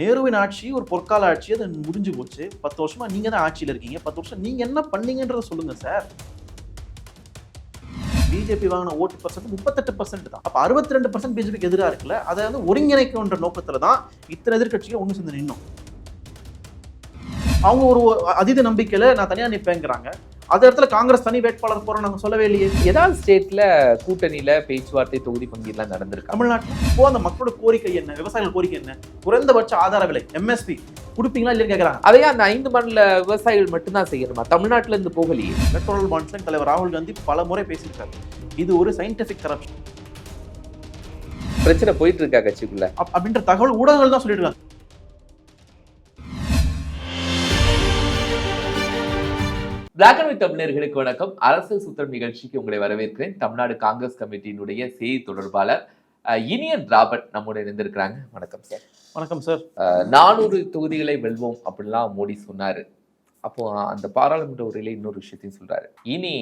நேருவின் ஆட்சி ஒரு பொற்கால ஆட்சி அது முடிஞ்சு போச்சு. பத்து வருஷமா நீங்க தான் ஆட்சியில இருக்கீங்க. பத்து வருஷம் நீங்க என்ன பண்ணீங்கன்றத சொல்லுங்க சார். பிஜேபி வாங்கின ஓட்டு பர்சன்ட் முப்பத்தெட்டு பர்சன்ட் தான். அப்போ அறுபத்தி ரெண்டு பர்சன்ட் பிஜேபிக்கு எதிராக இருக்குல்ல அதை வந்து ஒருங்கிணைக்கணுன்ற நோக்கத்துல தான் இத்தனை எதிர்கட்சிகள் ஒன்று சேர்ந்து நின்னும். அவங்க ஒரு அதீத நம்பிக்கையில நான் தனியாக நிற்பேங்கிறாங்க அந்த இடத்துல காங்கிரஸ் தனி வேட்பாளர் போறோம் நாங்க சொல்லவே இல்லையே. ஏதாவது ஸ்டேட்ல கூட்டணியில பேச்சுவார்த்தை தொகுதி பங்கீடுலாம் நடந்திருக்கா? தமிழ்நாட்டில் இப்போ அந்த மக்களோட கோரிக்கை என்ன? விவசாயிகள் கோரிக்கை என்ன? குறைந்தபட்ச ஆதார விலை எம்எஸ்பி கொடுப்பீங்களா இல்லைன்னு கேட்கறாங்க அதையே அந்த ஐந்து மாநில விவசாயிகள் மட்டும்தான் செய்யணுமா? தமிழ்நாட்டுல இருந்து போகலையே. எலக்ட்ரல் பாண்ட்ஸ்ல தலைவர் ராகுல் காந்தி பல முறை பேசியிருக்காரு. இது ஒரு சயின்டிபிக் கரப்ஷன் பிரச்சனை போயிட்டு இருக்கா கட்சிக்குள்ள? அப்படின்ற தகவல் ஊடகங்கள் தான் சொல்லிட்டு இருக்காங்க பிளாக் அண்ட் ஒயிட் தமிழர்களுக்கு வணக்கம். அரசியல் சுத்தம் நிகழ்ச்சிக்கு உங்களை வரவேற்கிறேன். தமிழ்நாடு காங்கிரஸ் கமிட்டியினுடைய செய்தி தொடர்பாளர் இனியன் ராபர்ட் நம்மோட இணைந்திருக்கிறாங்க. வணக்கம் சார் வணக்கம் சார் நானூறு தொகுதிகளை வெல்வோம் அப்படிலாம் மோடி சொன்னாரு. அப்போ அந்த பாராளுமன்ற உரையில இன்னொரு விஷயத்தையும் சொல்றாரு. இனி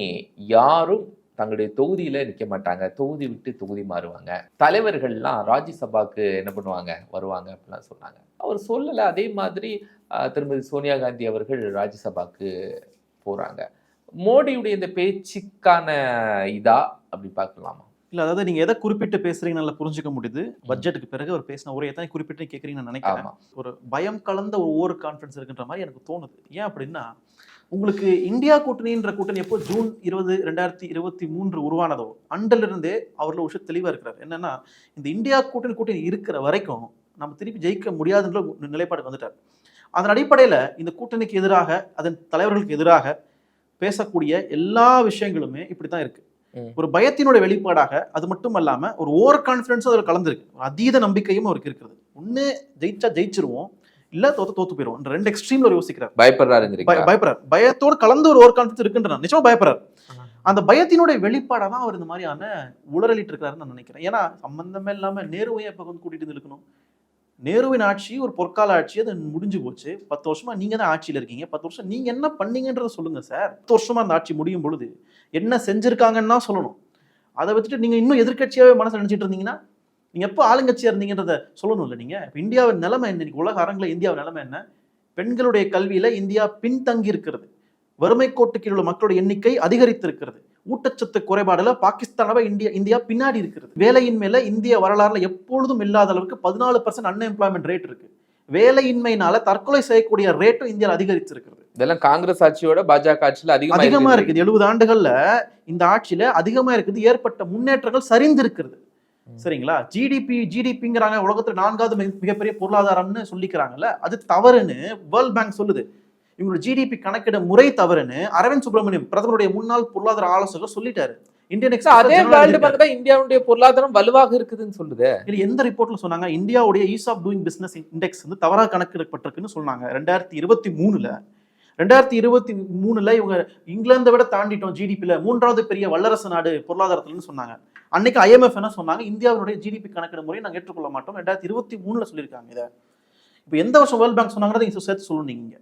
யாரும் தங்களுடைய தொகுதியில நிக்க மாட்டாங்க. தொகுதி விட்டு தொகுதி மாறுவாங்க. தலைவர்கள்லாம் ராஜ்யசபாக்கு என்ன பண்ணுவாங்க? வருவாங்க அப்படிலாம் சொன்னாங்க. அவர் சொல்லல. அதே மாதிரி திருமதி சோனியா காந்தி அவர்கள் ராஜ்யசபாக்கு போறாங்க. மோடியுடைய இந்த பேச்சுக்கான இதா அப்படி பார்க்கலாமா? இல்ல அதாவது நீங்க எதை குறிப்பிட்டு பேசுறீங்கன்னு நல்லா புரிஞ்சுக்க முடியுது. பட்ஜெட்டுக்கு பிறகு அவர் பேசின உரையை தான் குறிப்பிட்டு கேட்குறீங்கன்னு நான் நினைக்கிறேன். ஒரு பயம் கலந்த ஒரு ஓவர் கான்ஃபிடன்ஸ் இருக்குன்ற மாதிரி எனக்கு தோணுது. ஏன் அப்படின்னா உங்களுக்கு இந்தியா கூட்டணின்ற கூட்டணி எப்போ ஜூன் இருபது ரெண்டாயிரத்தி இருபத்தி மூன்று உருவானதோ அண்டிலிருந்தே இருந்தே அவர்ல ஒரு விஷயம் தெளிவா இருக்கிறார். என்னன்னா இந்த இந்தியா கூட்டணி கூட்டணி இருக்கிற வரைக்கும் நம்ம திருப்பி ஜெயிக்க முடியாதுன்ற ஒரு நிலைப்பாடுக்கு வந்துட்டார். அதன் அடிப்படையில இந்த கூட்டணிக்கு எதிராக அதன் தலைவர்களுக்கு எதிராக பேசக்கூடிய எல்லா விஷயங்களுமே இப்படி தான் இருக்கு. ம். ஒரு பயத்தினுடைய வெளிப்பாடாக அது மட்டும் அல்லாம ஒரு ஓவர் கான்ஃபிடன்ஸும் அதில் கலந்துருக்கு. ஒரு அதீத நம்பிக்கையும் அவருக்கு இருக்கிறது. ஒண்ணு ஜெயிச்சா ஜெயிச்சிருவோம் இல்ல தோத்து தோத்து போயிடுவோம் இந்த ரெண்டு எக்ஸ்ட்ரீம்ல யோசிக்கிறார். பயப்படுறாருங்கிறீங்க பய- பயப்படுறார். பயத்தோடு கலந்து ஒரு ஓவர் கான்ஃபிடன்ஸ் இருக்குன்ற நிச்சயமா பயப்படுறார். அந்த பயத்தினுடைய வெளிப்பாடா தான் அவர் இந்த மாதிரியான உளறலிட்டு இருக்காருன்னு நான் நினைக்கிறேன். ஏன்னா சம்பந்தமே இல்லாம நேருவையும் இப்ப வந்து கூட்டிட்டு இருக்கணும் நேருவின் ஆட்சி ஒரு பொற்கால ஆட்சி அது முடிஞ்சு போச்சு. பத்து வருஷமா நீங்க தான் ஆட்சியில் இருக்கீங்க. பத்து வருஷம் நீங்க என்ன பண்ணீங்கன்றத சொல்லுங்க சார். பத்து வருஷமா அந்த ஆட்சி முடியும் பொழுது என்ன செஞ்சிருக்காங்கன்னா சொல்லணும். அதை வச்சுட்டு நீங்க இன்னும் எதிர்கட்சியாவே மனசு நினைச்சிட்டு இருந்தீங்கன்னா நீங்க எப்போ ஆளுங்கட்சியா இருந்தீங்கன்றத சொல்லணும் இல்லை நீங்க? இப்போ இந்தியாவின் நிலைமை என்ன? இன்னைக்கு உலக அரங்கில் இந்தியாவின் நிலைமை என்ன? பெண்களுடைய கல்வியில இந்தியா பின்தங்கி இருக்கிறது. வறுமை கோட்டு கீழ் உள்ள மக்களுடைய எண்ணிக்கை அதிகரித்திருக்கிறது. ஊட்டச்சத்து குறைபாடுல பாகிஸ்தானவை இந்தியா இந்தியா பின்னாடி இருக்கிறது. வேலையின் மேல இந்திய வரலாறுல எப்பொழுதும் இல்லாத அளவுக்கு பதினாலு பர்சன்ட் அன்எம்ப்ளாய்மெண்ட் ரேட் இருக்கு. வேலையின்மையினால தற்கொலை செய்யக்கூடிய ரேட்டும் இந்தியாவில் அதிகரிச்சிருக்கிறது. இதெல்லாம் காங்கிரஸ் ஆட்சியோட பாஜக ஆட்சியில அதிகமா அதிகமா இருக்குது. எழுபது ஆண்டுகள்ல இந்த ஆட்சியில அதிகமா இருக்குது. ஏற்பட்ட முன்னேற்றங்கள் சரிந்திருக்கிறது. சரிங்களா? ஜிடிபி ஜிடிபிங்கிறாங்க உலகத்துல நான்காவது மிக- மிகப்பெரிய பொருளாதாரம்னு சொல்லிக்கிறாங்கல்ல. அது தவறுன்னு வேர்ல்ட் பேங்க் சொல்லுது. இவங்களோட ஜிடிபி கணக்கிட முறை தவறுன்னு அரவிந்த் சுப்பிரமணியம் பிரதமருடைய முன்னாள் பொருளாதார ஆலோசகர் சொல்லிட்டாரு. அதே வேர்ல்டு. பேங்க் தான் இந்தியாவுடைய பொருளாதாரம் வலுவாக இருக்குதுன்னு சொல்லுது. இல்ல எந்த ரிப்போர்ட்ல சொன்னாங்க? இந்தியாவுடைய ease of doing business index வந்து தவறாக கணக்கிடப்பட்டிருக்குன்னு சொன்னாங்க. ரெண்டாயிரத்தி இருபத்தி மூணுல. ரெண்டாயிரத்தி இருபத்தி மூணுல இவங்க இங்கிலாந்தை விட தாண்டிட்டோம் ஜிடிபில மூன்றாவது பெரிய வல்லரசு நாடு பொருளாதாரத்துலன்னு சொன்னாங்க. அன்னைக்கு ஐஎம்எஃப் என்ன சொன்னாங்க? இந்தியாவினுடைய ஜிடிபி கணக்கிடும் முறையை நாங்கள் ஏற்றுக்கொள்ள மாட்டோம். ரெண்டாயிரத்தி இருபத்தி மூணுல சொல்லியிருக்காங்க இதை. இப்போ எந்த வருஷம் வேர்ல்ட் பேங்க் சொன்னாங்கிறத இங்க சேர்த்து சொல்லணும் நீங்க.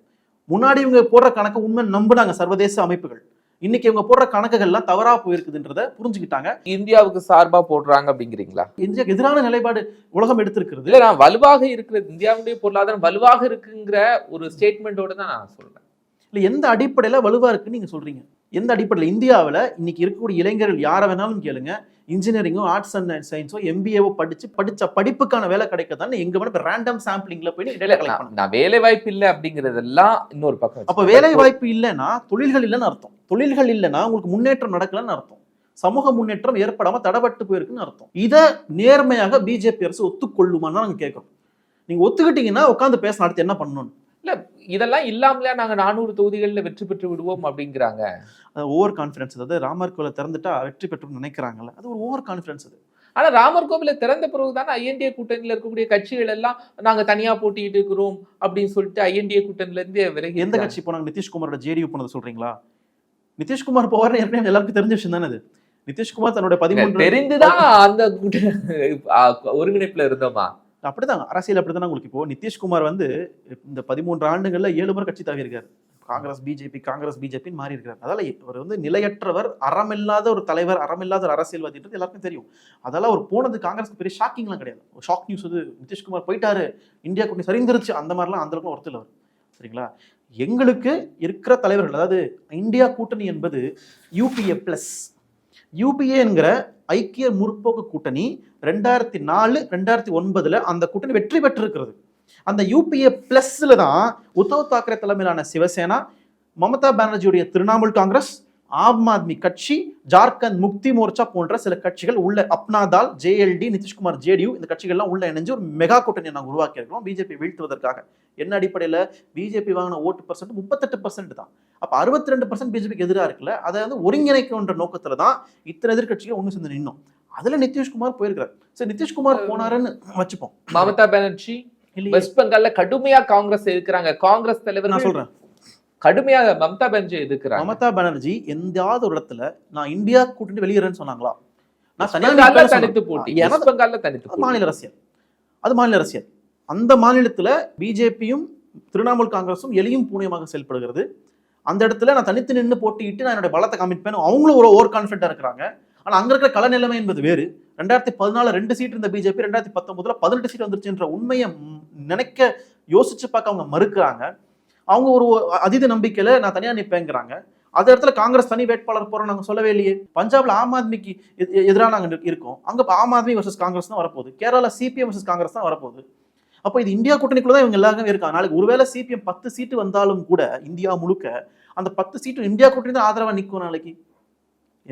முன்னாடி இவங்க போடுற கணக்கு உண்மை நம்புனாங்க சர்வதேச அமைப்புகள். இன்னைக்கு இவங்க போடுற கணக்குகள்லாம் தவறா போயிருக்குதுன்றத புரிஞ்சுக்கிட்டாங்க. இந்தியாவுக்கு சார்பா போடுறாங்க அப்படிங்கிறீங்களா? இந்தியாவுக்கு எதிரான நிலைப்பாடு உலகம் எடுத்திருக்கிறது. இல்ல நான் வலுவாக இருக்கிறது இந்தியாவுடைய பொருளாதாரம் வலுவாக இருக்குங்கிற ஒரு ஸ்டேட்மெண்டோட தான் நான் சொல்றேன். இல்ல எந்த அடிப்படையில வலுவா இருக்குன்னு நீங்க சொல்றீங்க? எந்த அடிப்படையில்? இந்தியாவுல இன்னைக்கு இருக்கக்கூடிய இளைஞர்கள் யாரை வேணாலும் கேளுங்க. இன்ஜினியரிங்கோ ஆர்ட்ஸ் அண்ட் சயின்ஸோ எம்பிஏவோ படிச்சு படிச்ச படிப்புக்கான வேலை கிடைக்கதான்னு எங்க வேணும் ரேண்டம் சாம்பிளிங்ல போய் டேட்டா கலெக்ட் நான் வேலை வாய்ப்பு இல்லை அப்படிங்கறதெல்லாம் இன்னொரு பக்கம் அப்ப. வேலை வாய்ப்பு இல்லைன்னா தொழில்கள் இல்லைன்னு அர்த்தம். தொழில்கள் இல்லைன்னா உங்களுக்கு முன்னேற்றம் நடக்கலன்னு அர்த்தம். சமூக முன்னேற்றம் ஏற்படாம தடபட்டு போயிருக்குன்னு அர்த்தம். இதை நேர்மையாக பிஜேபி அரசு ஒத்துக்கொள்ளுமான்னு நாங்க கேட்கறோம். நீங்க ஒத்துக்கிட்டீங்கன்னா உட்காந்து பேச அடுத்து என்ன பண்ணணும் இதெல்லாம் இல்லாமலே நாங்க நானூறு தொகுதிகள்ல வெற்றி பெற்று விடுவோம் அப்படிங்கிறாங்க. ஓவர் கான்ஃபிடன்ஸ் அதாவது ராமர் கோயிலை திறந்துட்டா வெற்றி பெற்றோம்னு நினைக்கிறாங்கல்ல அது ஒரு ஓவர் கான்ஃபிடன்ஸ் அது. ஆனா ராமர் கோவில திறந்த பிறகுதானே ஐஎன்டிஏ கூட்டணியில இருக்கக்கூடிய கட்சிகள் எல்லாம் நாங்க தனியா போட்டிட்டு இருக்கிறோம் அப்படின்னு சொல்லிட்டு ஐஎன்டிஏ கூட்டணில இருந்து விலகி எந்த கட்சி போனாங்க? நிதிஷ்குமாரோட ஜேடியு போனது சொல்றீங்களா? நிதிஷ்குமார் போவார்னு ஏற்கனவே எல்லாருக்கும் தெரிஞ்ச விஷயம் தானே இது நிதிஷ்குமார் தன்னுடைய பதிமூன்று தெரிந்துதான் அந்த ஒருங்கிணைப்புல இருந்தோமா? அப்படிதான் அரசியல் அப்படிதான் உங்களுக்கு இப்போ? நிதிஷ்குமார் வந்து இந்த பதிமூன்று ஆண்டுகள்ல ஏழு முறை கட்சி தாவி இருக்காரு காங்கிரஸ் பிஜேபி காங்கிரஸ் பிஜேபின்னு மாறி இருக்கிறார் அதால அவர் வந்து நிலையற்றவர் அறமில்லாத ஒரு தலைவர் அறமில்லாத ஒரு அரசியல்வாதின்றது எல்லாருக்கும் தெரியும். அதெல்லாம் அவர் போனது காங்கிரஸ்க்கு பெரிய ஷாக்கிங்லாம் கிடையாது. ஷாக் நியூஸ் வந்து நிதிஷ்குமார் போயிட்டாரு இந்தியா கூட்டணி சரிந்துருச்சு அந்த மாதிரிலாம் அந்த அளவுக்கு ஒருத்தர் அவர். சரிங்களா? எங்களுக்கு இருக்கிற தலைவர்கள் அதாவது இந்தியா கூட்டணி என்பது யூபிஏ பிளஸ் யூபிஏங்கிற ஐக்கிய முற்போக்கு கூட்டணி ரெண்டாயிரத்தி நாலு ரெண்டாயிரத்தி ஒன்பதுல அந்த கூட்டணி வெற்றி பெற்றிருக்கிறது. அந்த யூபிஏ பிளஸ்ல தான் உத்தவ் தாக்கரே தலைமையிலான சிவசேனா மமதா பானர்ஜியுடைய திரிணாமுல் காங்கிரஸ் ஆம் ஆத்மி கட்சி ஜார்க்கண்ட் முக்தி மோர்ச்சா போன்ற சில கட்சிகள் உள்ள அப்னாதால் ஜேஎல்டி நிதிஷ்குமார் ஜேடியு இந்த கட்சிகள்லாம் உள்ள இணைஞ்சு ஒரு மெகா கூட்டணி நாங்கள் உருவாக்கியிருக்கிறோம். பிஜேபி வீழ்த்துவதற்காக. என்ன அடிப்படையில்? பிஜேபி வாங்கின ஓட்டு பர்சன்ட் முப்பத்தெட்டு பர்சன்ட் தான். அப்போ அறுபத்தி ரெண்டு பர்சன்ட் பிஜேபிக்கு எதிராக இருக்குல்ல அதை வந்து ஒருங்கிணைக்கணுன்ற நோக்கத்துல தான் இத்தனை எதிர்க்கட்சிகள் ஒன்று சேர்ந்து நின்னோம். அதுல நிதிஷ்குமார் போயிருக்காரு சரி நிதிஷ்குமார் போனாருன்னு வச்சுப்போம். மமதா பானர்ஜி வெஸ்ட் பெங்கால்ல கடுமையா காங்கிரஸ் எதிர்க்கிறாங்க. காங்கிரஸ் தலைவர் நான் சொல்றேன். கடுமையா மமதா பானர்ஜி எதிர்க்கிறாங்க. மமதா பானர்ஜி எந்தாவது ஒரு இடத்துல நான் இந்தியா கூட்டணி வெளியேறேன்னு சொன்னாங்களா? நான் தனியா பெங்கால்ல நிப்பேன்னு தனித்து. போட்டி. வெஸ்ட் பெங்கால்ல தனித்து மாநில அரசியல். அது மாநில அரசியல். அந்த மாநிலத்துல பிஜேபியும் திரிணாமுல் காங்கிரஸும் எளியும் பூனையமாக செயல்படுகிறது. அந்த இடத்துல நான் தனித்து நின்று போட்டியிட்டு நான் என்னோட பலத்தை காமிப்பேன் அவங்களும் ஒரு ஓவர் கான்ஃபிடண்டாக இருக்கிறாங்க. ஆனால் அங்கே இருக்கிற கல நிலைமை என்பது வேறு. ரெண்டாயிரத்தி பதினாலு ரெண்டு சீட் இருந்த பிஜேபி ரெண்டாயிரத்தி பத்தொன்பதுல பதினெட்டு சீட் வந்துருச்சுன்ற உண்மையை நினைக்க யோசிச்சு பார்க்க அவங்க மறுக்கிறாங்க. அவங்க ஒரு அதீத நம்பிக்கையில நான் தனியாக நிற்பேங்கிறாங்க அந்த இடத்துல காங்கிரஸ் தனி வேட்பாளர் போகிறோம் நாங்கள் சொல்லவே இல்லையே. பஞ்சாப்ல ஆம் ஆத்மிக்கு எதிராக நாங்கள் இருக்கோம். அங்கே ஆம் ஆத்மி வர்சஸ் காங்கிரஸ் தான் வரப்போகுது. கேரளா சிபிஎம் வர்சஸ் காங்கிரஸ் தான் வரப்போகுது. அப்போ இது இந்தியா கூட்டணிக்குள்ள தான் இவங்க எல்லாருமே இருக்காங்க. நாளைக்கு ஒருவேளை சிபிஎம் பத்து சீட்டு வந்தாலும் கூட இந்தியா முழுக்க அந்த பத்து சீட்டு இந்தியா கூட்டணி தான் ஆதரவாக நிற்கும் நாளைக்கு.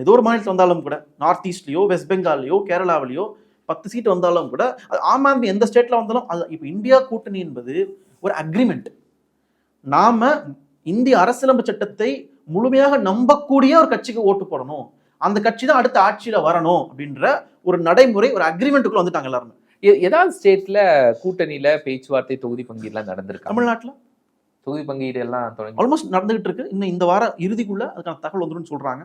ஏதோ ஒரு மாநிலத்தில் வந்தாலும் கூட நார்த் ஈஸ்ட்லேயோ வெஸ்ட் பெங்கால்லையோ கேரளாவிலையோ பத்து சீட்டு வந்தாலும் கூட ஆம் ஆத்மி எந்த ஸ்டேட்டில் வந்தாலும் அது இப்போ இந்தியா கூட்டணி என்பது ஒரு அக்ரிமெண்ட் நாம் இந்திய அரசியலமைப்பு சட்டத்தை முழுமையாக நம்பக்கூடிய ஒரு கட்சிக்கு ஓட்டு போடணும். அந்த கட்சி தான் அடுத்த ஆட்சியில் வரணும் அப்படின்ற ஒரு நடைமுறை ஒரு அக்ரிமெண்ட்டுக்குள்ளே வந்துட்டாங்க எல்லாருமே. ஏதாவது ஸ்டேட்ல கூட்டணியில பேச்சுவார்த்தை தொகுதி பங்கீடுலாம் நடந்திருக்காங்க தமிழ்நாட்டுல? தொகுதி பங்கீடு எல்லாம் தொடங்கி ஆல்மோஸ்ட் நடந்துகிட்டு இருக்கு இன்னும் இந்த வார இறுதிக்குள்ள அதுக்கான தகவல் வந்துருன்னு சொல்றாங்க.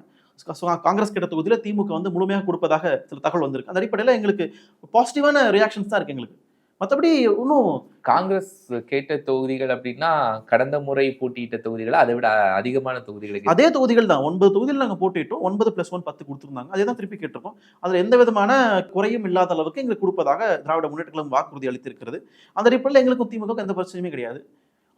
காங்கிரஸ் கிட்ட தொகுதியில திமுக வந்து முழுமையாக கொடுப்பதாக சில தகவல் வந்திருக்கு. அந்த அடிப்படையில எங்களுக்கு பாசிட்டிவான ரியாக்ஷன்ஸ் தான் இருக்கு எங்களுக்கு. மற்றபடி இன்னும் காங்கிரஸ் கேட்ட தொகுதிகள் அப்படின்னா கடந்த முறை போட்டியிட்ட தொகுதிகள் அதை விட அதிகமான தொகுதிகளுக்கு அதே தொகுதிகள் தான். ஒன்பது தொகுதிகள் நாங்கள் போட்டிட்டோம் ஒன்பது பிளஸ் ஒன் பத்து கொடுத்துருந்தாங்க. அதே தான் திருப்பி கேட்டிருக்கோம். அதில் எந்த விதமான குறையும் இல்லாத அளவுக்கு எங்களுக்கு கொடுப்பதாக திராவிட முன்னேற்ற கழகம் வாக்குறுதி அளித்திருக்கிறது. அந்த அடிப்படையில் எங்களுக்கும் திமுக எந்த பிரச்சனையுமே கிடையாது.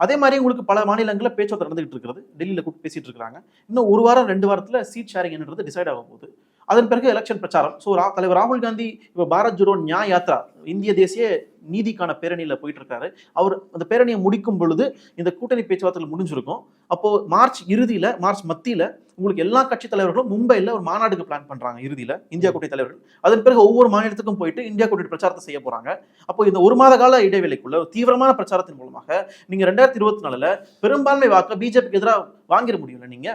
அதே மாதிரி உங்களுக்கு பல மாநிலங்களில் பேச்சுவார்த்தை நடந்துகிட்டு இருக்கிறது. டெல்லியில் கூப்பிட்டு பேசிட்டு இருக்காங்க இன்னும் ஒரு வாரம் ரெண்டு வாரத்தில் சீட் ஷேரிங் என்னன்றது டிசைட் ஆக போகுது. அதன் பிறகு எலெக்ஷன் பிரச்சாரம். ஸோ தலைவர் ராகுல் காந்தி இப்போ பாரத் ஜோடோ நியாய் யாத்ரா இந்திய தேசிய நீதிக்கான பேரணியில் போயிட்டு இருக்காரு அவர் அந்த பேரணியை முடிக்கும் பொழுது இந்த கூட்டணி பேச்சுவார்த்தைகள் முடிஞ்சிருக்கும். அப்போ மார்ச் இறுதியில மார்ச் மத்தியில உங்களுக்கு எல்லா கட்சி தலைவர்களும் மும்பையில் ஒரு மாநாடுக்கு பிளான் பண்றாங்க இறுதியில இந்தியா கூட்டணி தலைவர்கள். அதன் பிறகு ஒவ்வொரு மாநிலத்துக்கும் போயிட்டு இந்தியா கூட்டணி பிரச்சாரத்தை செய்ய போறாங்க. அப்போ இந்த ஒரு மாத கால இடைவேளைக்குள்ள ஒரு தீவிரமான பிரச்சாரத்தின் மூலமாக நீங்க ரெண்டாயிரத்தி இருபத்தி நாலுல பெரும்பான்மை வாக்கு பிஜேபிக்கு எதிராக வாங்கிட முடியல நீங்க?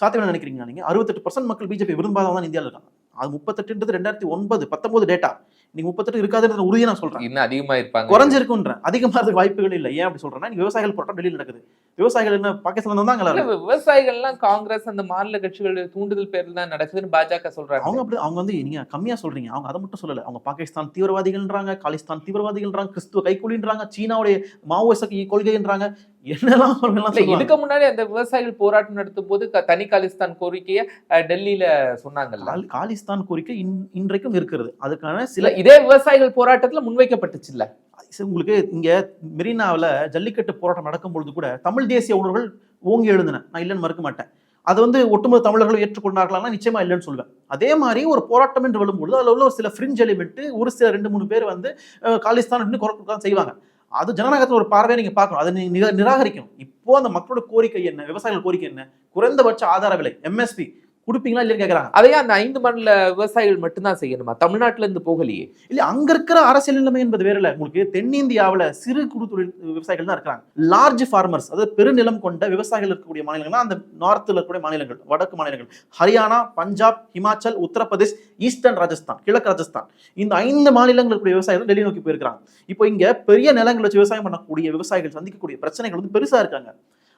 சாத்தியம் நினைக்கிறீங்களா நீங்க? அறுபத்தெட்டு பர்சன்ட் மக்கள் பிஜேபி விரும்பாதவங்க தான் இந்தியாவில் இருக்காங்க. அது முப்பத்தெட்டுன்றது ரெண்டாயிரத்தி ஒன்பது பத்தொன்பது டேட்டா நீங்க முப்பத்தெட்டு இருக்காதுன்ற உறுதியை நான் சொல்றேன். இன்னும் அதிகமா இருப்பாங்க. குறைஞ்சிருக்குன்றேன் அதிகமாக வாய்ப்புகள் இல்லை. ஏன் அப்படி சொல்றேன்னா விவசாயிகள் போராட்டம் டெல்லியில் நடக்குது. விவசாயிகள் என்ன பாகிஸ்தான்ல தான் விவசாயிகள்லாம் காங்கிரஸ் அந்த மாநில கட்சிகளுடைய தூண்டுதல் பேர்ல தான் நடக்குதுன்னு பாஜக சொல்றாங்க. அவங்க அப்படி அவங்க வந்து நீங்க கம்மியா சொல்றீங்க. அவங்க அதை மட்டும் சொல்லல. அவங்க பாகிஸ்தான் தீவிரவாதிகள்ன்றாங்க காலிஸ்தான் தீவிரவாதிகள்ன்றாங்க கிறிஸ்துவ கைக்கூலின்றாங்க சீனாவுடைய மாவோயிச கொள்கைன்றாங்க. என்னெல்லாம் இல்ல. இதுக்கு முன்னாடி அந்த விவசாயிகள் போராட்டம் நடத்தும் போது தனி காலிஸ்தான் கோரிக்கையை டெல்லியில சொன்னாங்கல்ல? கால்- காலிஸ்தான் கோரிக்கை இன்- இன்றைக்கும் இருக்கிறது. அதுக்கான இல்ல சில இதே விவசாயிகள் போராட்டத்துல முன்வைக்கப்பட்டுச்சுல்ல? சில- உங்களுக்கு இங்க மெரினாவுல ஜல்லிக்கட்டு போராட்டம் நடக்கும் பொழுது கூட தமிழ் தேசிய உணர்வுகள் ஓங்கி எழுதின நான் இல்லைன்னு மறுக்க மாட்டேன். அது வந்து ஒட்டுமொத்த தமிழர்கள் ஏற்றுக்கொண்டார்களா நிச்சயமா இல்லைன்னு சொல்லுவேன் அதே மாதிரி ஒரு போராட்டம் என்று வரும்பொழுது அதுல உள்ள ஒரு சில ஃப்ரிஞ்ச் எலிமெண்ட் ஒரு சில ரெண்டு மூணு பேர் வந்து காலிஸ்தான் அப்படின்னு குறை கொடுக்க செய்வாங்க. அது ஜனநாயகத்தில் ஒரு பார்வையை நீங்கள் பார்க்கணும். அதை நீங்கள் நிராகரிக்கணும். இப்போ அந்த மக்களோட கோரிக்கை என்ன? விவசாயிகள் கோரிக்கை என்ன? குறைந்தபட்ச ஆதார விலை எம்எஸ்பி கொடுப்பீங்களா இல்லைன்னு கேக்குறாங்க. அதையே அந்த ஐந்து மாநில விவசாயிகள் மட்டும்தான் செய்யணுமா? தமிழ்நாட்டுல இருந்து போகலையே. இல்ல அங்க இருக்கிற அரசியல் நிலைமை என்பது வேற இல்ல உங்களுக்கு தென்னிந்தியாவுல சிறு குறு தொழில் விவசாயிகள் தான் இருக்கிறாங்க. லார்ஜ் ஃபார்மர்ஸ் அதாவது பெருநிலம் கொண்ட விவசாயிகள் இருக்கக்கூடிய மாநிலங்கள்னா அந்த நார்த்தில் இருக்கக்கூடிய மாநிலங்கள் வடக்கு மாநிலங்கள். ஹரியானா பஞ்சாப் ஹிமாச்சல் உத்தரப்பிரதேஷ் ஈஸ்டர்ன் ராஜஸ்தான் கிழக்கு ராஜஸ்தான். இந்த ஐந்து மாநிலங்கள் இருக்கக்கூடிய விவசாயிகள் டெல்லி நோக்கி போயிருக்காங்க இப்போ இங்க பெரிய நிலங்கள் வச்சு விவசாயம் பண்ணக்கூடிய விவசாயிகள் சந்திக்கக்கூடிய பிரச்சனைகள் வந்து பெருசா இருக்காங்க.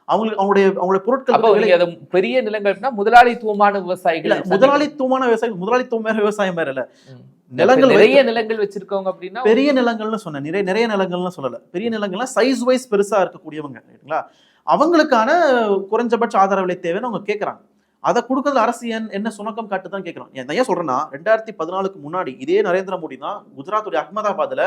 அவங்களுக்கு அவங்களுடைய அவங்களுடைய பொருட்கள் பெரிய நிலங்கள்னா முதலாளித்துவமான விவசாயிகள் முதலாளித்துவமான விவசாயம் முதலாளித்துவம் வேற விவசாயம் வேற இல்ல. நிலங்கள் நிறைய நிலங்கள் வச்சிருக்கவங்க அப்படின்னா பெரிய நிலங்கள்னு சொன்னேன். நிறைய நிறைய நிலங்கள்னு சொல்லல. பெரிய நிலங்கள்லாம் சைஸ் வைஸ் பெருசா இருக்கக்கூடியவங்க ரைட்டுங்களா அவங்களுக்கான குறைஞ்சபட்ச ஆதரவு விலை தேவைன்னு அவங்க கேட்குறாங்க அதை கொடுக்கறதுல அரசு ஏன் என்ன சுணக்கம் காட்டு தான் கேட்குறோம் ஏன் சொல்றேன்னா ரெண்டாயிரத்தி பதினாலுக்கு முன்னாடி இதே நரேந்திர மோடி தான் குஜராத்துடைய அகமதாபாத்ல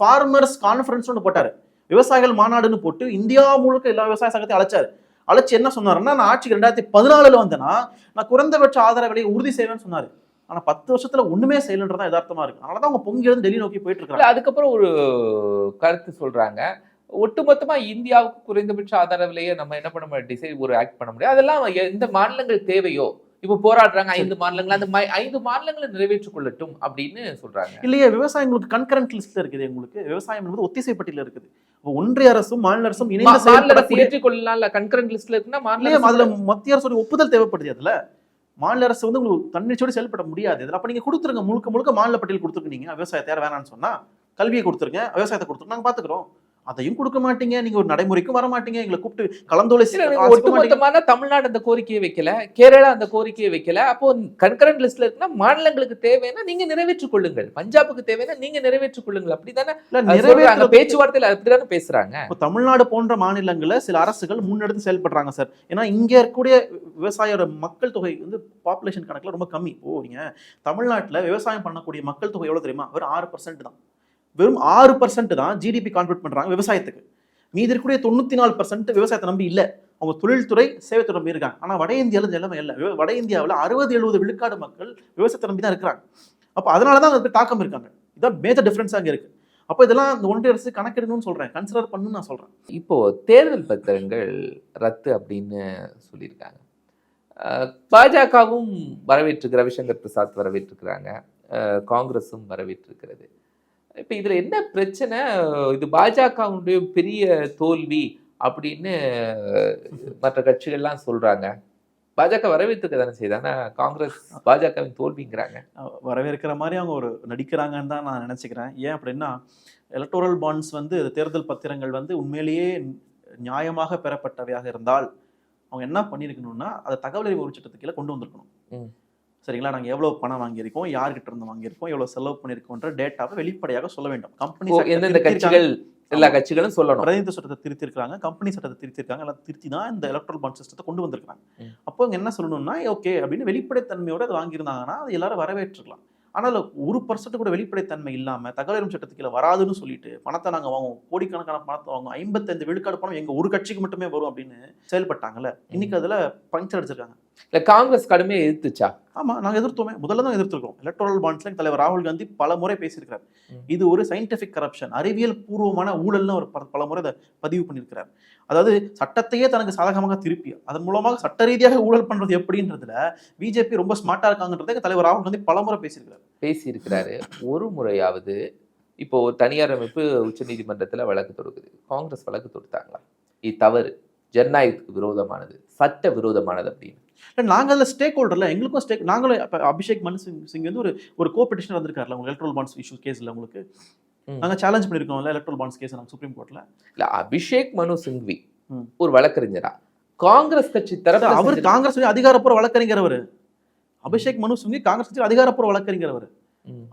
ஃபார்மர்ஸ் கான்ஃபரன்ஸ் ஒன்று போட்டாரு. விவசாயிகள் மாநாடுன்னு போட்டு இந்தியா முழுக்க எல்லா விவசாய சங்கத்தையும் அழைச்சாரு. அழைச்சி என்ன சொன்னாருன்னா நான் ஆட்சிக்கு ரெண்டாயிரத்தி பதினாலுல வந்தேன்னா நான் குறைந்தபட்ச ஆதார விலையை உறுதி செய்வேன்னு சொன்னாரு. ஆனா பத்து வருஷத்துல ஒண்ணுமே செய்யலன்றதான் யதார்த்தமா இருக்கு. அதனால தான் அவங்க பொங்கி எழுந்து டெல்லி நோக்கி போயிட்டு இருக்காங்க அதுக்கப்புறம் ஒரு கருத்து சொல்றாங்க. ஒட்டுமொத்தமா இந்தியாவுக்கு குறைந்தபட்ச ஆதார விலையை நம்ம என்ன பண்ண முடியும்? டிசைட் ஒரு ஆக்ட் பண்ண முடியும். அதெல்லாம் எந்த மாநிலங்கள் தேவையோ? இப்போ போராடுறாங்க ஐந்து மாநிலங்கள் அந்த ஐந்து மாநிலங்களை நிறைவேற்றிக் கொள்ளட்டும் அப்படின்னு சொல்றாங்க. இல்லையே விவசாயிங்களுக்கு கன்கரண்ட் லிஸ்ட்ல இருக்குது உங்களுக்கு விவசாயம் என்பது ஒத்திசை பட்டியல இருக்குது ஒன்றிய அரசும் மாநில அரசும் இணைந்து மாநில அரசு கன்கரண்ட் லிஸ்ட்ல இருக்குன்னா மாநில அதுல மத்திய அரசோட ஒப்புதல் தேவைப்படுது அதுல. மாநில அரசு வந்து உங்களுக்கு தன்னிச்சையோடு செயல்பட முடியாது. இதுல அப்ப நீங்க கொடுத்துருங்க முழுக்க முழுக்க மாநில பட்டியல் கொடுத்துருக்கீங்க. விவசாயத்தை யார் வேணாம்னு சொன்னா கல்வியை கொடுத்துருங்க விவசாயத்தை கொடுத்துருங்க. நாங்க பாத்துக்கிறோம். அதையும் கொடுக்க மாட்டீங்க. நீங்க ஒரு நடைமுறைக்கும் வர மாட்டீங்க எங்களை கூப்பிட்டு கலந்தோலை ஒட்டுமொத்தமான தமிழ்நாடு அந்த கோரிக்கையை வைக்கல. கேரளா அந்த கோரிக்கையை வைக்கல. அப்போ கன்கரண்ட் லிஸ்ட்ல இருக்குன்னா மாநிலங்களுக்கு தேவைன்னா நீங்க நிறைவேற்றிக் கொள்ளுங்கள். பஞ்சாபுக்கு தேவைன்னா நீங்க நிறைவேற்றிக் கொள்ளுங்கள். அப்படிதானே நிறைவேற்ற பேச்சுவார்த்தையில அப்படிதானே பேசுறாங்க. இப்போ தமிழ்நாடு போன்ற மாநிலங்கள்ல சில அரசுகள் முன்னெடுத்து செயல்படுறாங்க சார். ஏன்னா இங்க இருக்கக்கூடிய விவசாயியோட மக்கள் தொகை வந்து பாப்புலேஷன் கணக்குல ரொம்ப கம்மி. ஓ நீங்க தமிழ்நாட்டுல விவசாயம் பண்ணக்கூடிய மக்கள் தொகை எவ்வளவு தெரியுமா? வெறும் ஆறு பர்சன்ட் தான். வெறும் ஆறு பர்சன்ட் தான் ஜிடிபி கான்ட்ரிபியூட் பண்ணுறாங்க விவசாயத்துக்கு. மீதி இருக்கக்கூடிய தொண்ணூற்றி நாலு பர்சன்ட் விவசாயத்தை நம்பி இல்லை. அவங்க தொழில்துறை சேவைத்துறை நம்பி இருக்காங்க. ஆனால் வட இந்தியாவில் நிலைமை இல்லை. வட இந்தியாவில் அறுபது எழுபது விழுக்காடு மக்கள் விவசாயத்தை நம்பி தான் இருக்கிறாங்க. அப்போ அதனால தான் அதுக்கு தாக்கம் இருக்காங்க. இதான் மேஜர் டிஃப்ரென்ஸாக அங்கே இருக்குது அப்போ இதெல்லாம் இந்த ஒன்றிய அரசு கணக்கெடுக்கணும்னு சொல்கிறேன் கன்சிடர் பண்ணணும்னு நான் சொல்கிறேன் இப்போ தேர்தல் பத்திரங்கள் ரத்து அப்படின்னு சொல்லியிருக்காங்க. பாஜகவும் வரவேற்றுக்கிற ரவிசங்கர் பிரசாத் வரவேற்றுக்கிறாங்க காங்கிரஸும் வரவேற்றிருக்கிறது. இப்போ இதுல என்ன பிரச்சனை? இது பாஜகவுடைய பெரிய தோல்வி அப்படின்னு மற்ற கட்சிகள்லாம் சொல்றாங்க. பாஜக வரவேற்றுக்க தானே செய்யுது? ஆனா காங்கிரஸ் பாஜகவின் தோல்விங்கிறாங்க. வரவேற்கிற மாதிரி அவங்க ஒரு நடிக்கிறாங்கன்னு தான் நான் நினச்சிக்கிறேன். ஏன் அப்படின்னா எலக்டோரல் பாண்ட்ஸ் வந்து தேர்தல் பத்திரங்கள் வந்து உண்மையிலேயே நியாயமாக பெறப்பட்டவையாக இருந்தால் அவங்க என்ன பண்ணியிருக்கணும்னா அதை தகவல் அறிவு ஒரு சட்டத்துக்கு கீழே கொண்டு வந்திருக்கணும். சரிங்களா? நாங்கள் எவ்வளோ பணம் வாங்கியிருக்கோம்? யார்கிட்ட இருந்து வாங்கியிருக்கோம்? எவ்வளோ செலவு பண்ணியிருக்கோன்ற டேட்டாவை வெளிப்படையாக சொல்ல வேண்டும். கம்பெனி எந்தெந்த கட்சிகள் எல்லா கட்சிகளும் சொல்லணும். பிரதிநிதி சட்டத்தை திருத்திருக்காங்க கம்பெனி சட்டத்தை திருத்திருக்காங்க எல்லாம் திருத்தி தான் இந்த எலக்ட்ரல் பாண்ட் சிஸ்டத்தை கொண்டு வந்திருக்காங்க. அப்போ இங்க என்ன சொல்லணும்னா ஓகே அப்படின்னு வெளிப்படைத்தன்மையோட அது வாங்கியிருந்தாங்கன்னா அது எல்லாரும் வரவேற்றுக்கலாம். ஆனால் ஒரு பர்சன்ட் கூட வெளிப்படைத்தன்மை இல்லாம தகவல் சட்டத்துக்கு வராதுன்னு சொல்லிட்டு பணத்தை நாங்க வாங்குவோம். கோடிக்கணக்கான பணத்தை வாங்குவோம். ஐம்பத்தஞ்சு விழுக்காடு பணம் எங்க ஒரு கட்சிக்கு மட்டுமே வரும் அப்படின்னு செயல்பட்டாங்கல்ல? இன்னைக்கு அதுல பஞ்சர் அடிச்சிருக்காங்க. இல்ல காங்கிரஸ் கடுமையை எதிர்த்துச்சா? ஆமா நாங்க எதிர்த்தோமே. முதல்ல தான் எதிர்த்திருக்கோம். எலக்ட்ரல் பாண்ட்ஸ்ல தலைவர் ராகுல் காந்தி பல முறை பேசியிருக்காரு ம். இது ஒரு சயின்டிபிக் கரப்ஷன் அறிவியல் பூர்வமான ஊழல்னு அவர் பல- முறை அதை பதிவு பண்ணியிருக்கிறார். அதாவது சட்டத்தையே தனக்கு சாதகமாக திருப்பி அதன் மூலமாக சட்ட ரீதியாக ஊழல் பண்றது எப்படின்றதுல பிஜேபி ரொம்ப ஸ்மார்ட்டா இருக்காங்கன்றதை தலைவர் ராகுல் காந்தி பல முறை பேசியிருக்காரு பேசியிருக்கிறாரு. ஒரு முறையாவது இப்போ தனியார் அமைப்பு உச்சநீதிமன்றத்துல வழக்கு தொடுக்குது. காங்கிரஸ் வழக்கு தொடுத்தாங்களா? இது தவறு. ஜனநாயகத்துக்கு விரோதமானது. சட்ட விரோதமானது அப்படின்னு. இல்ல நாங்க அதில் ஸ்டேக் ஹோல்டர்ல எங்களுக்கும் ஸ்டேக் நாங்களும் இப்ப அபிஷேக் மனு சிங் சிங் வந்து ஒரு ஒரு கோ பெட்டிஷனர் வந்திருக்காருல உங்களுக்கு எலக்ட்ரல் பாண்ட்ஸ் இஷ்யூ கேஸ்ல உங்களுக்கு? ம். நாங்க சேலஞ்ச் பண்ணிருக்கோம்ல எலக்ட்ரல் பாண்ட்ஸ் கேஸ் நாங்க சுப்ரீம் கோர்ட்ல இல்ல அபிஷேக் மனு சிங்வி. ஒரு வழக்கறிஞரா? காங்கிரஸ் கட்சி தரப்பு அவர் காங்கிரஸ் அதிகாரப்பூர்வ வழக்கறிஞர் அவரு. அபிஷேக் மனு சிங் காங்கிரஸ் கட்சியில் அதிகாரப்பூர்வ வழக்கறிஞர் அவர்.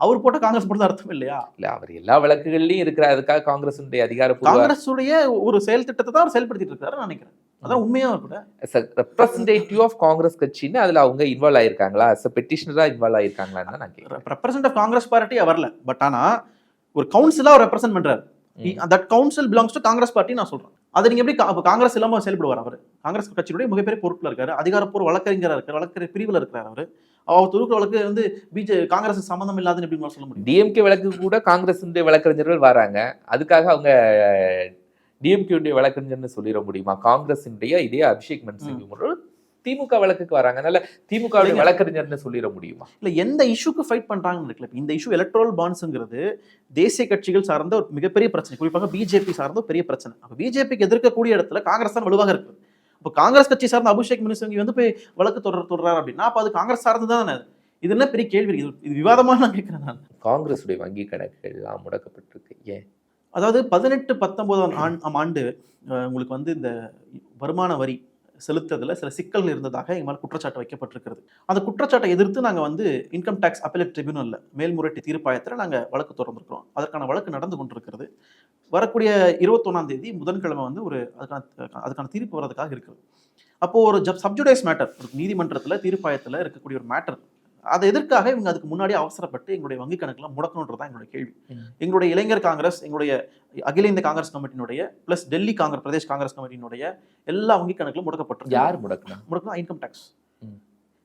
அவர் போட்ட காங்கிரஸ் போட்டது அர்த்தம் இல்லையா? இல்ல அவர் எல்லா வழக்குகள்லயும் இருக்கிற அதுக்காக காங்கிரசுடைய அதிகாரப்பூர்வ காங்கிரஸ் ஒரு செயல் திட்டத்தை தான் அவர் செயல்படுத்திட்டு இருக்காரு நான் நினைக்கிறேன். அதான் உண்மையா கூட. ரெப்ரசன்டேட்டிவ் ஆஃப் காங்கிரஸ் கட்சின்னு அதுல அவங்க இன்வால்வ் ஆயிருக்காங்களா? அஸ் பெட்டிஷனரா இன்வால்வ் ஆயிருக்காங்களான்னு நான் கேட்கிறேன் ரெப்ரசன்ட் ஆஃப் காங்கிரஸ் பார்ட்டியா வரல. பட் ஆனா ஒரு கவுன்சிலா அவர் ரெப்ரசென்ட் பண்றாரு. That council belongs to Congress party நான் சொல்றேன். அது நீங்க எப்படி அப்ப காங்கிரஸ் இல்லாம செயல்படுவார் அவர்? காங்கிரஸ் கட்சியுடைய மிகப்பெரிய பொறுப்புல இருக்காரு. அதிகாரப்பூர்வ வழக்கறிஞரா இருக்காரு. வழக்கறிஞர் பிரிவுல இருக்கிறார் அவர். அவர் தொகுக்கிற வழக்கு வந்து பிஜே காங்கிரஸ் சம்பந்தம் இல்லாதுன்னு எப்படி சொல்ல முடியும்? டிஎம்கே வழக்கு கூட காங்கிரஸ் வழக்கறிஞர்கள் வராங்க. அதுக்காக அவங்க டிஎம்கே வழக்கறிஞர்னு சொல்லிட முடியுமா? காங்கிரஸினுடைய இதே அபிஷேக் மன்சிங் திமுக வழக்குக்கு வராங்க. அதனால திமுக. வழக்கறிஞர்னு சொல்லிட முடியுமா? இல்ல எந்த இஷ்யூக்கு ஃபைட் பண்றாங்கன்னு இருக்குல்ல. இந்த இஷ்யூ எலக்ட்ரல் பாண்ட்ஸ்ங்கிறது தேசிய கட்சிகள் சார்ந்த ஒரு மிகப்பெரிய பிரச்சனை. குறிப்பாக பிஜேபி சார்ந்த ஒரு பெரிய பிரச்சனை. அப்ப பிஜேபிக்கு எதிர்க்கக்கூடிய இடத்துல காங்கிரஸ் தான் வலுவாக இருக்கு. இப்போ காங்கிரஸ் கட்சி சார்ந்த அபிஷேக் மனு சிங் வந்து போய் வழக்கு தொடர் தொடர்றாரு அப்படின்னா அப்ப அது காங்கிரஸ் சார்ந்து தானே. இது என்ன பெரிய கேள்வி இது இது விவாதமா நான் கேட்கிறேன் நான். காங்கிரஸுடைய வங்கி கணக்குகள் எல்லாம் முடக்கப்பட்டிருக்கு. ஏன்? அதாவது பதினெட்டு பத்தொம்போதாம் ஆண் ஆம் ஆண்டு உங்களுக்கு வந்து இந்த வருமான வரி செலுத்துறதுல சில சிக்கல்கள் இருந்ததாக எங்கள் மேலே குற்றச்சாட்டு வைக்கப்பட்டிருக்கிறது. அந்த குற்றச்சாட்டை எதிர்த்து நாங்கள் வந்து இன்கம் டேக்ஸ் அப்பலேட் ட்ரிபியூனலில் மேல்முறையீட்டு தீர்ப்பாயத்தில் நாங்கள் வழக்கு தொடர்ந்துருக்கிறோம். அதற்கான வழக்கு நடந்து கொண்டிருக்கிறது. வரக்கூடிய இருபத்தொன்னாம் தேதி புதன்கிழமை வந்து ஒரு அதுக்கான அதுக்கான தீர்ப்பு வர்றதுக்காக இருக்குது. அப்போது ஒரு ஜப் சப்ஜுடைஸ் மேட்டர் ஒரு தீர்ப்பாயத்தில் இருக்கக்கூடிய ஒரு மேட்டர் அதை எதற்காக இவங்க அதுக்கு முன்னாடி அவசரப்பட்டு எங்களுடைய வங்கி கணக்குல முடக்கணுன்றது தான் எங்களுடைய கேள்வி. எங்களுடைய இளைஞர் காங்கிரஸ் எங்களுடைய அகில இந்திய Congress கமிட்டியினுடைய plus Delhi Congress Pradesh Congress கமிட்டியினுடைய எல்லா வங்கி கணக்கிலும் முடக்கப்பட்டிருக்கு. யார் முடக்குனா? முடக்கம் இன்கம் டேக்ஸ்.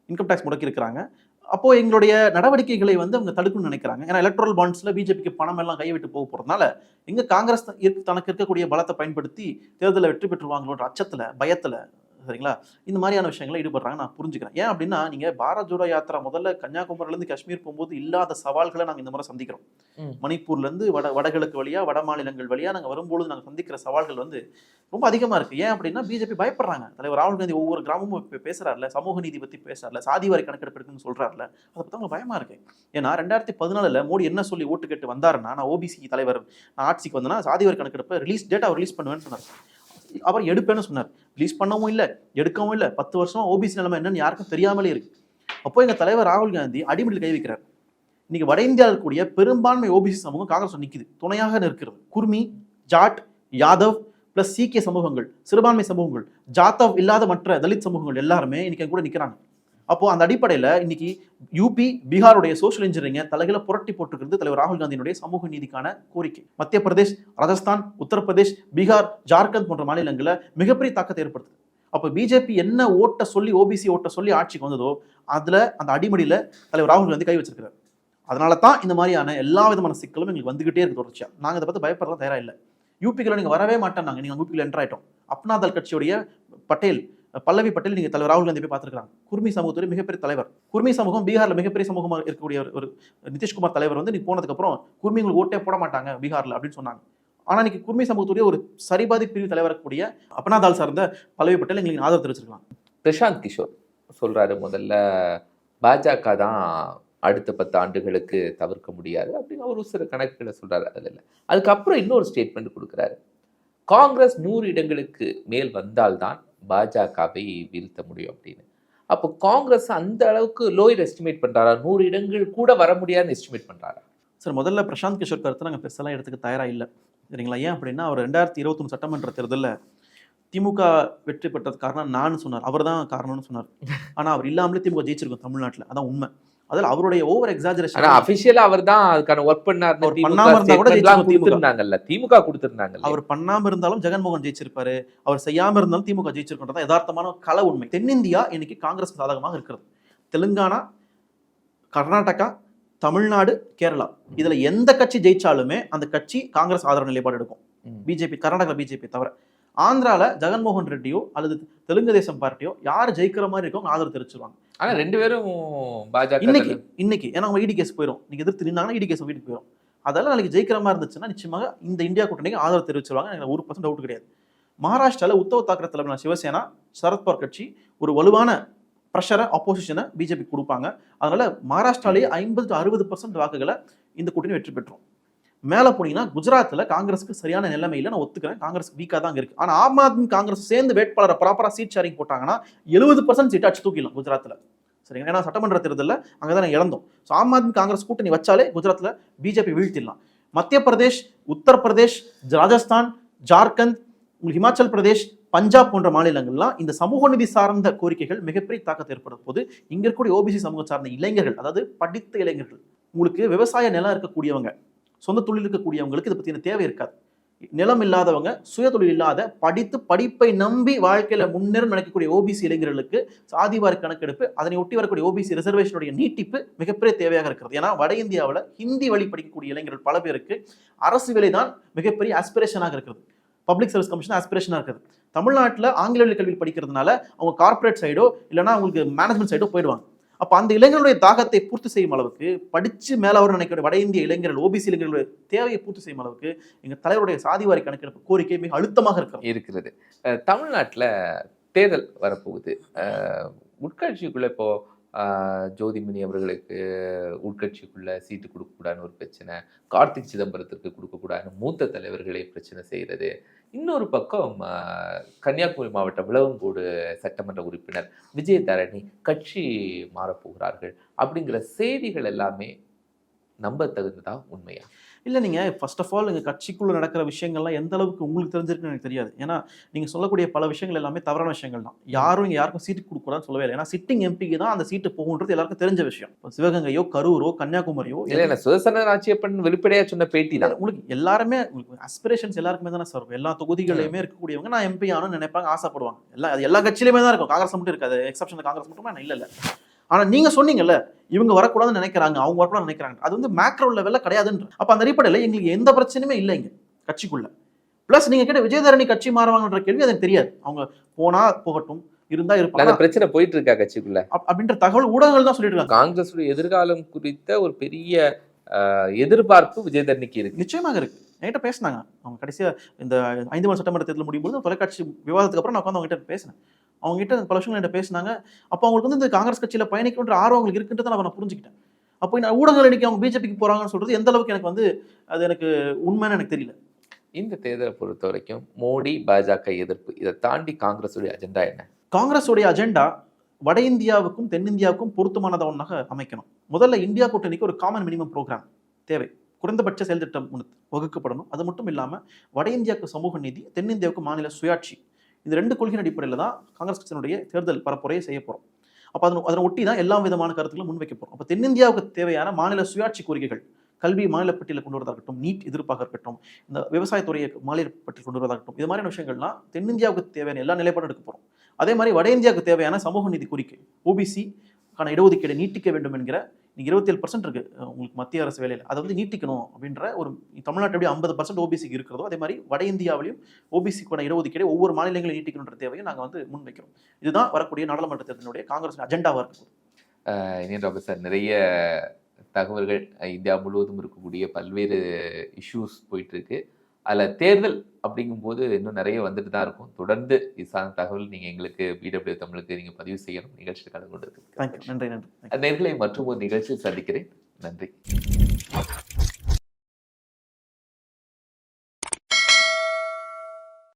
இன்கம் டேக்ஸ் முடக்கி இருக்கிறாங்க அப்போ எங்களுடைய நடவடிக்கைகளை வந்து அவங்க தடுக்கணும்னு நினைக்கிறாங்க. ஏன்னா எலக்ட்ரல் பாண்ட்ஸ்ல பிஜேபிக்கு பணம் எல்லாம் கைவிட்டு போக போறதுனால எங்க காங்கிரஸ் தனக்கு இருக்கக்கூடிய பலத்தை பயன்படுத்தி தேர்தலில் வெற்றி பெற்றுவாங்களோன்ற அச்சத்துல பயத்துல சரிங்களா? இந்த மாதிரியான விஷயங்களை ஈடுபடுறாங்க. நான் புரிஞ்சுக்கிறேன். ஏன் அப்படின்னா நீங்க பாரத் ஜோடோ யாத்திரா முதல்ல கன்னியாகுமரியில இருந்து காஷ்மீர் போகும்போது இல்லாத சவால்களை நாங்க இந்த முறை சந்திக்கிறோம். ம். மணிப்பூர்ல இருந்து வட வடகிழக்கு வழியா வட மாநிலங்கள் வழியா நாங்க வரும்பொழுது நாங்க சந்திக்கிற சவால்கள் வந்து ரொம்ப அதிகமா இருக்கு. ஏன் அப்படின்னா பிஜேபி பயப்படுறாங்க. தலைவர் ராகுல் காந்தி ஒவ்வொரு கிராமமும் இப்ப பேசுறாருல சமூக நீதி பத்தி பேசுறாருல சாதி வாரி கணக்கெடுப்பு இருக்குன்னு சொல்றாருல அதை பத்தி அவங்க பயமா இருக்கு. ஏன்னா ரெண்டாயிரத்தி பதினாலுல மோடி என்ன சொல்லி ஓட்டு கேட்டு வந்தாருன்னா நான் ஓபிசி தலைவர் நான் ஆட்சிக்கு வந்தேன்னா சாதி வாரி கணக்கெடுப்பை ரிலீஸ் டேட்டா ரிலீஸ் பண்ணுவேன்னு சொன்னார். அவர் எடுப்பேன்னு சொன்னார். ரிலீஸ் பண்ணவும் இல்லை எடுக்கவும் இல்லை. பத்து வருஷம் ஓபிசி நிலைமை என்னன்னு யாருக்கும் தெரியாமலே இருக்கு. அப்போ எங்க தலைவர் ராகுல் காந்தி அடிமடியில் கை வைக்கிறார். இன்னைக்கு வட இந்தியாவில் இருக்கக்கூடிய பெரும்பான்மை ஓபிசி சமூகம் காங்கிரஸ் நிற்குது துணையாக நிற்கிறது. குர்மி ஜாட் யாதவ் பிளஸ் சீக்கிய சமூகங்கள் சிறுபான்மை சமூகங்கள் ஜாத்தவ் இல்லாத மற்ற தலித் சமூகங்கள் எல்லாருமே இன்னைக்கு கூட நிற்கிறாங்க அப்போது அந்த அடிப்படையில் இன்னைக்கு யூபி பீகாருடைய சோஷியல் இன்ஜினியரிங்கை தலைகளை புரட்டி போட்டுக்கிறது தலைவர் ராகுல் காந்தியினுடைய சமூக நீதிக்கான கோரிக்கை. மத்திய பிரதேஷ் ராஜஸ்தான் உத்தரப்பிரதேஷ் பீகார் ஜார்க்கண்ட் போன்ற மாநிலங்களில் மிகப்பெரிய தாக்கத்தை ஏற்படுத்துது. அப்போ பிஜேபி என்ன ஓட்ட சொல்லி ஓபிசி ஓட்ட சொல்லி ஆட்சிக்கு வந்ததோ அதில் அந்த அடிமடியில் தலைவர் ராகுல் காந்தி கை வச்சிருக்கிறார். அதனால தான் இந்த மாதிரியான எல்லா விதமான சிக்கலும் எங்களுக்கு வந்துகிட்டே இருக்கு தொடர்ச்சியாக நாங்கள் இதை பற்றி பயப்படலாம் தயாராக இல்லை. யூபிக்குள்ள நீங்கள் வரவே மாட்டோம் நாங்கள் நீங்கள் யூபிக்கில் என்ட்ராயிட்டோம் அப்னாதல் கட்சியுடைய பட்டேல் பல்லவி பட்டேல் நீங்க தலைவர் ராகுல் காந்தி போய் பார்த்துருக்காங்க குர்மி சமூகத்துடைய மிகப்பெரிய தலைவர். குர்மி சமூகம் பீகார்ல மிகப்பெரிய சமூகமாக இருக்கக்கூடிய ஒரு- நிதிஷ்குமார் தலைவர் வந்து நீ போனதுக்கு அப்புறம் குர்மி உங்களுக்கு ஓட்டே போட மாட்டாங்க பீகார்ல அப்படின்னு சொன்னாங்க. ஆனா இன்னைக்கு குர்மி சமூகத்துடைய ஒரு சரிபாதி பிரிவு தலைவரக்கூடிய கூடிய சார்ந்த பல்லவி பட்டேல் எங்களுக்கு ஆதரவு தெரிவிச்சிருக்கலாம். பிரசாந்த் கிஷோர் சொல்றாரு முதல்ல பாஜக தான் அடுத்த பத்து ஆண்டுகளுக்கு தவிர்க்க முடியாது அப்படின்னு ஒரு சில கணக்குகளை சொல்றாரு அதில் அதுக்கப்புறம் இன்னொரு ஸ்டேட்மெண்ட் கொடுக்குறாரு. காங்கிரஸ் நூறு இடங்களுக்கு மேல் வந்தால்தான் பாஜகவை வீழ்த்த முடியும் அப்படின்னு. அப்போ காங்கிரஸ் அந்த அளவுக்கு லோயர் எஸ்டிமேட் பண்ணுறாரா நூறு இடங்கள் கூட வர முடியாதுன்னு எஸ்டிமேட் பண்ணுறாரா சார் முதல்ல பிரசாந்த் கிஷோர் கருத்து நாங்கள் பெருசெல்லாம் எடுத்துக்க தயாராக இல்லை. சரிங்களா? ஏன் அப்படின்னா அவர் ரெண்டாயிரத்தி இருபத்தொன்று சட்டமன்ற தேர்தலில் திமுக வெற்றி பெற்றது காரணம் நான் சொன்னார். அவர் தான் காரணம்னு சொன்னார். ஆனால் அவர் இல்லாமலே திமுக ஜெயிச்சிருக்கும் தமிழ்நாட்டில். அதான் உண்மை. அதில் அவருடைய ஓவர் எக்ஸாஜரேஷன் அபிஷியலா அவர் தான் அதுக்கான ஒர்க் பண்ணாரு அவர் பண்ணாம இருந்தா கூட. கொடுத்திருந்தாங்கல்ல. திமுக கொடுத்திருந்தாங்கல்ல. அவர் பண்ணாம இருந்தாலும் ஜெகன்மோகன் ஜெயிச்சிருப்பாரு. அவர் செய்யாம இருந்தாலும் திமுக ஜெயிச்சிருக்கின்றது யதார்த்தமான கள உண்மை. தென்னிந்தியா இன்னைக்கு காங்கிரஸ் சாதகமாக இருக்கிறது. தெலுங்கானா கர்நாடகா தமிழ்நாடு கேரளா. இதுல எந்த கட்சி ஜெயிச்சாலுமே அந்த கட்சி காங்கிரஸ் ஆதரவு நிலைப்பாடு எடுக்கும். பிஜேபி கர்நாடகா பிஜேபி தவிர. ஆந்திரால ஜெகன்மோகன் ரெட்டியோ அல்லது தெலுங்கு தேசம் பார்ட்டியோ யார் ஜெயிக்கிற மாதிரி இருக்கோ ஆதரவு தெரிவிச்சிருவாங்க. ஆனா ரெண்டு பேரும் பாஜக இன்னைக்கு இன்னைக்கு. ஏன்னா அவங்க இடி கேஸ் போயிடும் நீங்க எதிர்த்து நின்னாங்கன்னா இடி கேஸ் வீட்டுக்கு போயிடும் அதெல்லாம் நாளைக்கு ஜெயிக்கிற மாதிரி இருந்துச்சுன்னா நிச்சயமாக இந்த இந்தியா கூட்டணிக்கு ஆதரவு தெரிவிச்சிருவாங்க. எனக்கு ஒரு பர்சன்ட் டவுட் கிடையாது. மகாராஷ்டிரால உத்தவ் தாக்கரே தலைமையிலான சிவசேனா சரத்பவார் கட்சி ஒரு வலுவான ப்ரெஷரை ஆப்போசிஷனை பிஜேபி கொடுப்பாங்க. அதனால மகாராஷ்டிராலேயே ஐம்பது டு அறுபது பர்சன்ட் வாக்குகளை இந்த கூட்டணி வெற்றி பெற்றோம் மேலே போனீங்கன்னா குஜராத்தில் காங்கிரஸுக்கு சரியான நிலைமையில் நான் ஒத்துக்கிறேன். காங்கிரஸ் வீக்காக தான் இருக்குது ஆனால் ஆம் ஆத்மி காங்கிரஸ் சேர்ந்து வேட்பாளரை ப்ராப்பராக சீட் ஷேரிங் போட்டாங்கன்னா எழுபது பர்சன்ட் சீட் அடிச்சு தூக்கிடலாம் குஜராத்தில் சரிங்க ஏன்னா சட்டமன்ற தேர்தலில் அங்கே தான் இழந்தோம். ஸோ ஆம் ஆத்மி காங்கிரஸ் கூட்டணி வச்சாலே குஜராத்தில் பிஜேபி வீழ்த்திடலாம். மத்திய பிரதேஷ் உத்தரப்பிரதேஷ் ராஜஸ்தான் ஜார்க்கண்ட் உங்களுக்கு ஹிமாச்சல் பிரதேஷ் பஞ்சாப் போன்ற மாநிலங்கள்லாம் இந்த சமூக நிதி சார்ந்த கோரிக்கைகள் மிகப்பெரிய தாக்கத்தை ஏற்படும் போது இங்கே இருக்கக்கூடிய ஓபிசி சமூகம் சார்ந்த இளைஞர்கள் அதாவது படித்த இளைஞர்கள் உங்களுக்கு விவசாய நிலம் இருக்கக்கூடியவங்க சொந்த தொழில் இருக்கக்கூடியவங்களுக்கு இதை பற்றின தேவை இருக்காது. நிலம் இல்லாதவங்க சுய தொழில் இல்லாத படித்து படிப்பை நம்பி வாழ்க்கையில் முன்னேறும் நினைக்கக்கூடிய ஓபிசி இளைஞர்களுக்கு சாதிவாரி கணக்கெடுப்பு அதனை ஒட்டி வரக்கூடிய ஓபிசி ரிசர்வேஷனுடைய நீட்டிப்பு மிகப்பெரிய தேவையாக இருக்கிறது. ஏன்னா வட இந்தியாவில் ஹிந்தி வழி படிக்கக்கூடிய இளைஞர்கள் பல பேருக்கு அரசு வேலை தான் மிகப்பெரிய ஆஸ்பிரேஷனாக இருக்கிறது. பப்ளிக் சர்வீஸ் கமிஷன் ஆஸ்பிரேஷனாக இருக்குது. தமிழ்நாட்டில் ஆங்கில வழி கல்வி படிக்கிறதுனால அவங்க கார்ப்பரேட் சைடோ இல்லைனா அவங்களுக்கு மேனேஜ்மெண்ட் சைடோ போயிடுவாங்க. அப்போ அந்த இளைஞர்களுடைய தாகத்தை பூர்த்தி செய்யும் அளவுக்கு படித்து மேலே அவர் நினைக்கிற வட இந்திய இளைஞர்கள் ஓபிசி இளைஞர்களுடைய தேவையை பூர்த்தி செய்யும் அளவுக்கு எங்கள் தலைவருடைய சாதிவாரி கணக்கெடுப்பு கோரிக்கை மிக அழுத்தமாக இருக்கிறது. இருக்கிறது. தமிழ்நாட்டில் தேர்தல் வரப்போகுது. உட்கட்சிக்குள்ளே இப்போது ஜோதிமணி அவர்களுக்கு உட்கட்சிக்குள்ளே சீட்டு கொடுக்கக்கூடாதுன்னு ஒரு பிரச்சனை கார்த்திக் சிதம்பரத்திற்கு கொடுக்கக்கூடாதுன்னு மூத்த தலைவர்களை பிரச்சனை செய்கிறது இன்னொரு பக்கம் கன்னியாகுமரி மாவட்ட விளவங்கோடு சட்டமன்ற உறுப்பினர் விஜயதரணி கட்சி மாறப்போகிறார்கள். அப்படிங்கிற செய்திகள் எல்லாமே நம்ப தகுந்ததா உண்மையா? இல்லை நீங்கள் ஃபர்ஸ்ட் ஆஃப் ஆல் எங்கள் கட்சிக்குள்ளே நடக்கிற விஷயங்கள்லாம் எந்த அளவுக்கு உங்களுக்கு தெரிஞ்சிருக்குன்னு எனக்கு தெரியாது. ஏன்னா நீங்கள் சொல்லக்கூடிய பல விஷயங்கள் எல்லாமே தவறான விஷயங்கள் தான். யாரும் இங்கே யாருக்கும் சீட்டு கொடுக்கூடாதுன்னு சொல்லவே இல்லை. ஏன்னா சிட்டிங் எம்பிக்கு தான் அந்த சீட்டு போகுன்றது எல்லாருக்கும் தெரிஞ்ச விஷயம். இப்போ சிவகங்கையோ கரூரோ கன்னியாகுமரியோ இல்ல சுதர்சன நாச்சியப்பன் வெளிப்படையா சொன்ன பேட்டி தான். உங்களுக்கு எல்லாருமே உங்களுக்கு அஸ்பிரேஷன்ஸ் எல்லாருக்குமே தானே சார். எல்லா தொகுதிகளிலுமே இருக்கக்கூடியவங்க நான் எம்பி ஆகணும்னு நினைப்பாங்க ஆசைப்படுவாங்க. எல்லா அது எல்லா கட்சியிலுமே தான் இருக்கும். காங்கிரஸ் மட்டும் இருக்காது. எக்ஸப்ஷன் காங்கிரஸ் மட்டுமா? இல்ல இல்ல. ஆனா நீங்க சொன்னீங்கல்ல இவங்க வரக்கூடாதுன்னு நினைக்கிறாங்க அவங்க வரக்கூடாதுன்னு நினைக்கிறாங்க. அது வந்து மேக்ரோ லெவல்ல கிடையாதுன்ற. அப்ப அந்த அடிப்படையில் எங்களுக்கு எந்த பிரச்சனையுமே இல்லை இங்க கட்சிக்குள்ள. பிளஸ் நீங்க கேட்ட விஜயதரணி கட்சி மாறுவாங்கன்ற கேள்வி எனக்கு தெரியாது. அவங்க போனா போகட்டும் இருந்தா இருப்பாங்க. பிரச்சனை போயிட்டு இருக்கா கட்சிக்குள்ள? அப்- அப்படின்ற தகவல் ஊடகங்கள் தான் சொல்லிட்டு இருக்காங்க. காங்கிரஸ் எதிர்காலம் குறித்த ஒரு பெரிய எதிர்பார்ப்பு விஜயதரணிக்கு இருக்கு. நிச்சயமாக இருக்கு. என்கிட்ட பேசினாங்க. அவங்க கடைசியா இந்த ஐந்து மணி சட்டமன்ற தேர்தல் முடியும் போது தொலைக்காட்சி விவாதத்துக்கு அப்புறம் நான் உட்காந்து அவங்க கிட்ட பேசினேன். அவங்க கிட்ட பல விஷயங்கள் என்கிட்ட பேசினாங்க. அப்போ அவங்களுக்கு வந்து இந்த காங்கிரஸ் கட்சியில பயணிக்கணுன்ற ஆர்வம் அவங்களுக்கு இருக்குன்றதை நான் நான் புரிஞ்சுக்கிட்டேன். அப்போ நான் ஊடகங்கள் இன்னைக்கு அவங்க பிஜேபிக்கு போறாங்கன்னு சொல்றது எந்த அளவுக்கு எனக்கு வந்து அது எனக்கு உண்மைன்னு எனக்கு தெரியல. இந்த தேர்தலை பொறுத்த வரைக்கும் மோடி பாஜக எதிர்ப்பு இதை தாண்டி காங்கிரஸுடைய அஜெண்டா என்ன? காங்கிரஸுடைய அஜெண்டா வட இந்தியாவுக்கும் தென்னிந்தியாவுக்கும் பொருத்தமானதை ஒன்றாக அமைக்கணும். முதல்ல இந்தியா கூட்டணிக்கு ஒரு காமன் மினிமம் ப்ரோக்ராம் தேவை. குறைந்தபட்ச செயல் திட்டம் ஒன்று வகுக்கப்படணும். அது மட்டும் இல்லாமல் வட இந்தியாவுக்கு சமூக நீதி தென்னிந்தியாவுக்கு மாநில சுயாட்சி இந்த ரெண்டு கொள்கையின் அடிப்படையில் தான் காங்கிரஸ் கட்சியினுடைய தேர்தல் பரப்புரையை செய்ய போகிறோம் அப்போ அதன் அதனை ஒட்டி தான் எல்லா விதமான கருத்துக்களும் முன்வைக்க போகிறோம் அப்போ தென்னிந்தியாவுக்கு தேவையான மாநில சுயாட்சி கோரிக்கைகள் கல்வி மாநில பட்டியலில் கொண்டு வரதா இருக்கட்டும் நீட் எதிர்ப்பாக இருக்கட்டும் இந்த விவசாயத்துறையை மாநில பட்டியல் கொண்டு வரதா இருக்கட்டும் இது மாதிரியான விஷயங்கள்லாம் தென்னிந்தியாவுக்கு தேவையான எல்லா நிலைப்பாடும் எடுக்க போகிறோம் அதே மாதிரி வட இந்தியாவுக்கு தேவையான சமூக நீதி கோரிக்கை ஓபிசி கான இடஒதுக்கீடை நீட்டிக்க வேண்டும் என்கிற நீங்க இருபத்தேழு பர்சன்ட் இருக்குது உங்களுக்கு மத்திய அரசு வேலையில். அதை வந்து நீட்டிக்கணும் அப்படின்ற ஒரு தமிழ்நாட்டு எப்படி ஐம்பது பர்சன்ட் ஓபிசிக்கு இருக்கிறதோ அதே மாதிரி வட இந்தியாவிலையும் ஓபிசிக்கான இடஒதுக்கீடு ஒவ்வொரு மாநிலங்களையும் நீட்டிக்கணுன்ற தேவையை நாங்கள் வந்து முன்வைக்கிறோம். இதுதான் வரக்கூடிய நாடாளுமன்ற தேர்தலினுடைய காங்கிரஸ் அஜெண்டாவாக இருக்கும் இனியன் சார் நிறைய தகவல்கள் இந்தியா முழுவதும் இருக்கக்கூடிய பல்வேறு இஷ்யூஸ் போயிட்டுருக்கு அதில் தேர்தல் அப்படிங்கும்போது இன்னும் நிறைய வந்துட்டு தான் இருக்கும். தொடர்ந்து இது சார்ந்த தகவல் நீங்கள் எங்களுக்கு பிடபிள்யூ தமிழுக்கு நீங்கள் பதிவு செய்யணும். நிகழ்ச்சியில் கலந்து கொண்டதுக்கு நன்றி நன்றி. நேர்களை மற்றும் ஒரு நிகழ்ச்சியில் சந்திக்கிறேன். நன்றி.